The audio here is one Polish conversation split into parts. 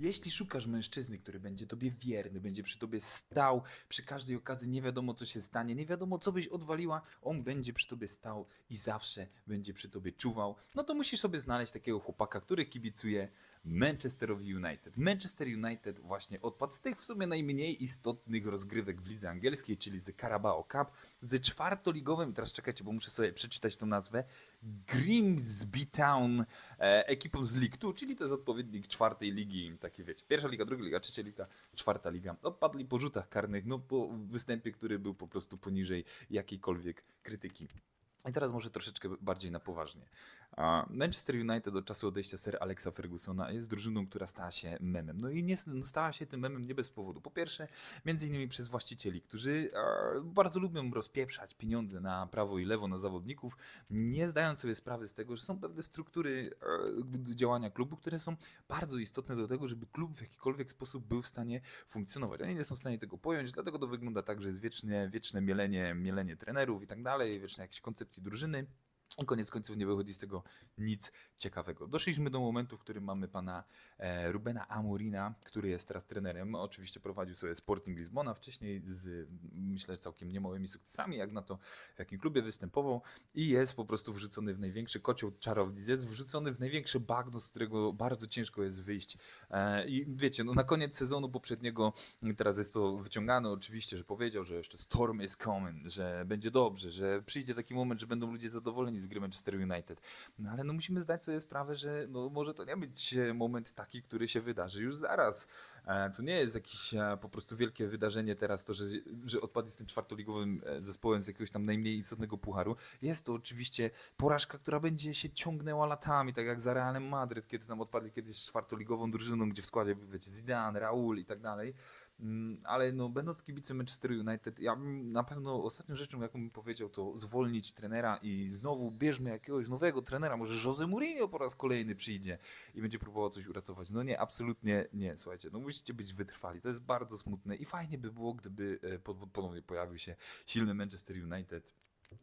Jeśli szukasz mężczyzny, który będzie tobie wierny, będzie przy tobie stał, przy każdej okazji nie wiadomo co się stanie, nie wiadomo co byś odwaliła, on będzie przy tobie stał i zawsze będzie przy tobie czuwał, no to musisz sobie znaleźć takiego chłopaka, który kibicuje Manchesterowi United. Manchester United właśnie odpadł z tych w sumie najmniej istotnych rozgrywek w lidze angielskiej, czyli z Carabao Cup, z czwartoligowym, i teraz czekajcie, bo muszę sobie przeczytać tą nazwę, Grimsby Town, e, ekipą z League 2, czyli to jest odpowiednik czwartej ligi, takie wiecie, pierwsza liga, druga liga, trzecia liga, czwarta liga. Odpadli po rzutach karnych, no po występie, który był po prostu poniżej jakiejkolwiek krytyki. I teraz może troszeczkę bardziej na poważnie. Manchester United od czasu odejścia Sir Alexa Fergusona jest drużyną, która stała się memem. No i nie, no stała się tym memem nie bez powodu. Po pierwsze, między innymi przez właścicieli, którzy e, bardzo lubią rozpieprzać pieniądze na prawo i lewo na zawodników, nie zdając sobie sprawy z tego, że są pewne struktury e, działania klubu, które są bardzo istotne do tego, żeby klub w jakikolwiek sposób był w stanie funkcjonować. Oni nie są w stanie tego pojąć, dlatego to wygląda tak, że jest wieczne, wieczne mielenie, mielenie trenerów i tak dalej, wieczne jakieś koncepcji drużyny. I koniec końców nie wychodzi z tego nic ciekawego. Doszliśmy do momentu, w którym mamy pana e, Rubena Amorina, który jest teraz trenerem. Oczywiście prowadził sobie Sporting Lizbona, wcześniej z myślę całkiem niemałymi sukcesami, jak na to w jakim klubie występował i jest po prostu wrzucony w największy kocioł czarownic, jest wrzucony w największe bagno, z którego bardzo ciężko jest wyjść. E, I wiecie, no na koniec sezonu poprzedniego, teraz jest to wyciągane oczywiście, że powiedział, że jeszcze storm is coming, że będzie dobrze, że przyjdzie taki moment, że będą ludzie zadowoleni z gry Manchester United. No ale no musimy zdać sobie sprawę, że no może to nie być e, moment taki, który się wydarzy już zaraz. E, To nie jest jakieś e, po prostu wielkie wydarzenie teraz, to, że, że odpadli z tym czwartoligowym zespołem z jakiegoś tam najmniej istotnego pucharu. Jest to oczywiście porażka, która będzie się ciągnęła latami, tak jak za Realem Madryt, kiedy tam odpadli kiedyś z czwartoligową drużyną, gdzie w składzie wiecie, Zidane, Raul i tak dalej. Mm, Ale no, będąc kibicem Manchester United, ja bym na pewno ostatnią rzeczą, jaką bym powiedział, to zwolnić trenera i znowu bierzmy jakiegoś nowego trenera. Może Jose Mourinho po raz kolejny przyjdzie i będzie próbował coś uratować. No nie, absolutnie nie. Słuchajcie, no musicie być wytrwali. To jest bardzo smutne i fajnie by było, gdyby e, po- ponownie pojawił się silny Manchester United.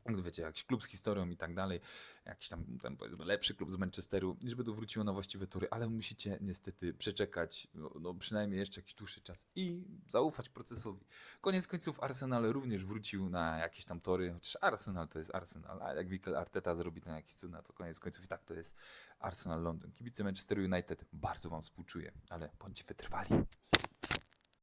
No Wiecie, jakiś klub z historią i tak dalej, jakiś tam, tam powiedzmy lepszy klub z Manchesteru, żeby to wróciło na właściwe tory, ale musicie niestety przeczekać no, no przynajmniej jeszcze jakiś dłuższy czas i zaufać procesowi. Koniec końców Arsenal również wrócił na jakieś tam tory, chociaż Arsenal to jest Arsenal, a jak Mikel Arteta zrobi tam jakiś cud, to koniec końców i tak to jest Arsenal Londyn. Kibice Manchesteru United bardzo wam współczuję, ale bądźcie wytrwali.